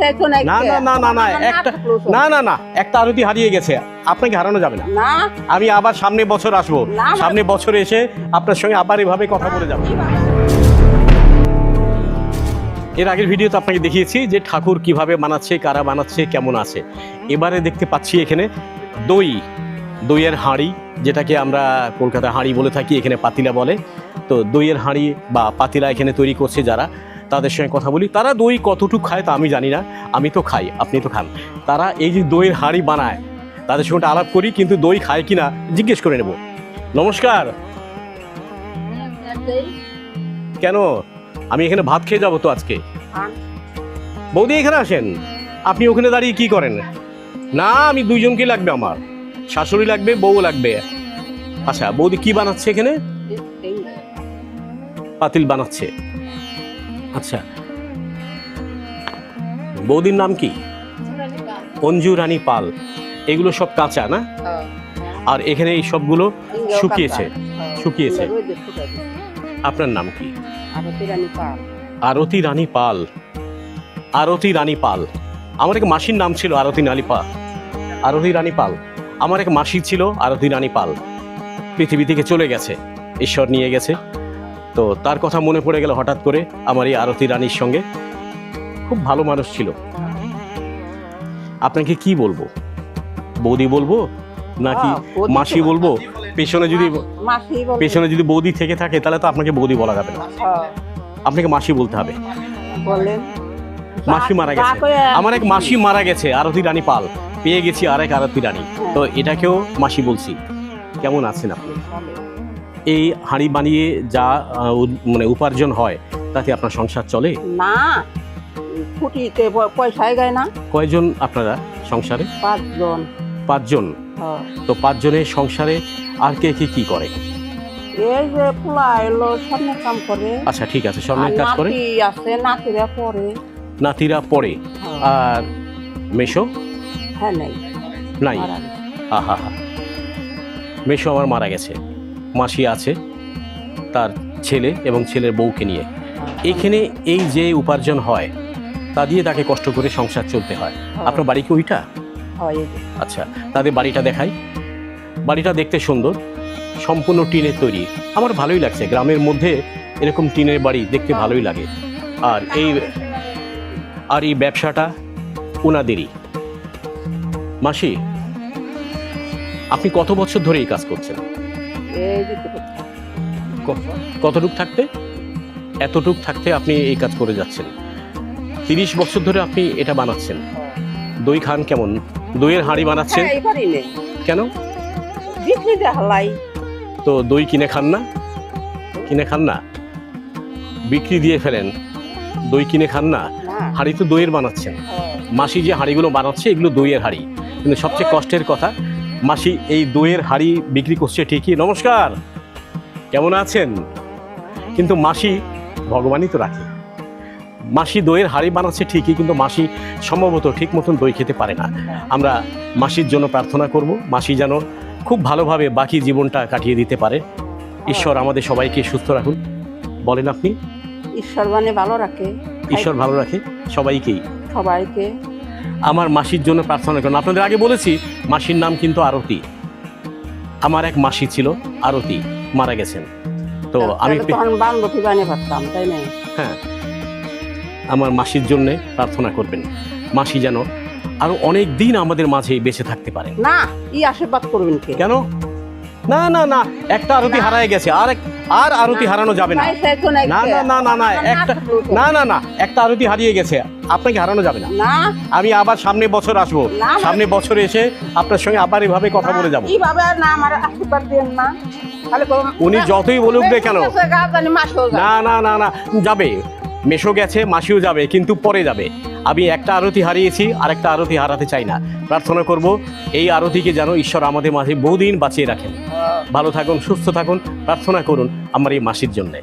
চাইছো না না না না না না একটা না না না একটা আরতি হারিয়ে গেছে। আপনাকে হারানো যাবে না। আমি আবার সামনে বছর আসব। সামনে বছর এসে আপনার সঙ্গে আবার এভাবে কথা বলে যাব। এর আগের ভিডিওতে আপনাকে দেখিয়েছি যে ঠাকুর কীভাবে বানাচ্ছে কারা বানাচ্ছে কেমন আছে। এবারে দেখতে পাচ্ছি এখানে দই দইয়ের হাঁড়ি যেটাকে আমরা কলকাতা হাঁড়ি বলে থাকি এখানে পাতিলা বলে। তো দইয়ের হাঁড়ি বা পাতিলা এখানে তৈরি করছে যারা। তাদের সঙ্গে কথা বলি। তারা দই কতটুকু খায় তা আমি জানি না। আমি তো খাই আপনি তো খান। তারা এই যে দইয়ের হাড়ি বানায় তাদের সঙ্গে আলাপ করি কিন্তু দই খায় কিনা জিজ্ঞেস করে নেব। নমস্কার। কেন? আমি এখানে ভাত খেয়ে যাব তো আজকে। বৌদি এখানে আসেন। আপনি ওখানে দাঁড়িয়ে কি করেন? না আমি দুইজনকে লাগবে আমার। শাশুড়ি লাগবে বউ লাগবে। আচ্ছা বৌদি কি বানাচ্ছে এখানে? পাতিল বানাচ্ছে। আচ্ছা। বৌদির নাম কি? অঞ্জু রানী পাল। এগুলো সব কাঁচা না? আর এখানে এই সবগুলো শুকিয়েছে। শুকিয়েছে। আপনার নাম কি? আরতি রানী পাল। আরতি রানী পাল। আমার এক মাসির নাম ছিল আরতি রানী পাল। আরতি রানী পাল। আমার এক মাসি ছিল আরতি রানী পাল। পৃথিবী থেকে চলে গেছে। ঈশ্বর নিয়ে গেছে। তো তার কথা মনে পড়ে গেল হঠাৎ করে আমার এই আরতি রানীর সঙ্গে। খুব ভালো মানুষ ছিল। আপনাকে কি বলব? বৌদি বলব? নাকি হ্যাঁ, মাসি বলব? পেছনে যদি পেছনে যদি বৌদি থেকে থাকে তাহলে তো আপনাকে বৌদি বলা যাবে না। হ্যাঁ, আপনাকে মাসি বলতে হবে। বলেন। মাসি মারা গেছে। আমার এক মাসি মারা গেছে আরতি রানী পাল। পেয়ে গেছি আরেক আরতি রানী। তো এটাকেও মাসি বলছি। কেমন আছেন আপনি? এই হাঁড়ি বানিয়ে যা মানে উপার্জন হয় তাতে আপনার সংসার চলে? না ফুটিতে প- পয়সাই গায় না। কয়জন আপনারা সংসারে? পাঁচজন। পাঁচজন? হ্যাঁ। তো পাঁচজনের সংসারে আর কে কে কি করে? এই যে পোলা এলো সামনে কাম করে। আচ্ছা ঠিক আছে স্বর্ণের কাজ করে? নাতি আছে নাতিরা পরে নাতিরা পড়ে। হ্যাঁ, আর মেশো হ্যাঁ নেই। নাই। আহা হা মেশো আমার মারা গেছে। মাসি আছে তার ছেলে এবং ছেলের বউকে নিয়ে। এখানে এই যে উপার্জন হয় তা দিয়ে তাকে কষ্ট করে সংসার চলতে হয়। আপনার বাড়ি কি ওইটা। আচ্ছা তাদের বাড়িটা দেখাই। বাড়িটা দেখতে সুন্দর সম্পূর্ণ টিনের তৈরি। আমার ভালোই লাগছে গ্রামের মধ্যে এরকম টিনের বাড়ি দেখতে ভালোই লাগে। আর এই আর এই ব্যবসাটা ওনাদেরই মাসি আপনি কত বছর ধরে এই কাজ করছেন? এই যে কতটুক থাকতে? এতটুক থাকতে আপনি এই কাজ করে যাচ্ছেন। তিরিশ বছর ধরে আপনি এটা বানাচ্ছেন। দই খান কেমন? দইয়ের হাঁড়ি বানাচ্ছেন? হ্যাঁ, কেন? তো দই কিনে খান না? কিনে খান না? বিক্রি দিয়ে ফেলেন। দই কিনে খান না। হাঁড়ি তো দইয়ের বানাচ্ছেন। মাসি যে হাঁড়িগুলো বানাচ্ছে এগুলো দইয়ের হাঁড়ি। কিন্তু সবচেয়ে কষ্টের কথা মাসি এই দইয়ের হাঁড়ি বিক্রি করছে ঠিকই। নমস্কার। কেমন আছেন? কিন্তু মাসি ভগবানই তো রাখে। মাসি দইয়ের হাঁড়ি বানাচ্ছে ঠিকই কিন্তু মাসি সম্ভবত ঠিক মতন দই খেতে পারে না। আমরা মাসির জন্য প্রার্থনা করব মাসি যেন খুব ভালোভাবে বাকি জীবনটা কাটিয়ে দিতে পারে। ঈশ্বর আমাদের সবাইকে সুস্থ রাখুন। বলেন আপনি? ঈশ্বর মানে ভালো রাখে। ঈশ্বর ভালো রাখে সবাইকেই। সবাইকে। আমার মাসির জন্য প্রার্থনা করুন। আপনাদের আগে বলেছি মাসির নাম কিন্তু আরতি। আমার এক মাসি ছিল আরতি মারা গেছেন। তো আমি হ্যাঁ। আমার মাসির জন্য প্রার্থনা করবেন। মাসি যেন আরও অনেক দিন আমাদের মাঝে বেঁচে থাকতে পারে না ই আশীর্বাদ করবেন কেন? না না না একটা আরতি হারায় গেছে আর আর আরতি হারানো যাবে না না না না না না একটা না না না একটা আরতি হারিয়ে গেছে আপনাকে হারানো যাবে না আমি আবার সামনে বছর আসব। সামনে বছর এসে আপনার সঙ্গে আবার এভাবে কথা বলে যাব এইভাবে না আমার আশীর্বাদ দেন না খালি উনি যতই বলুক না কেন। না না না না যাবে মেশো গেছে মাসিও যাবে কিন্তু পরে যাবে আমি একটা আরতি হারিয়েছি আর একটা আরতি হারাতে চাই না। প্রার্থনা করব, এই আরতিকে যেন ঈশ্বর আমাদের মাঝে বহুদিন বাঁচিয়ে রাখেন। ভালো থাকুন, সুস্থ থাকুন, প্রার্থনা করুন আমার এই মাসির জন্যে।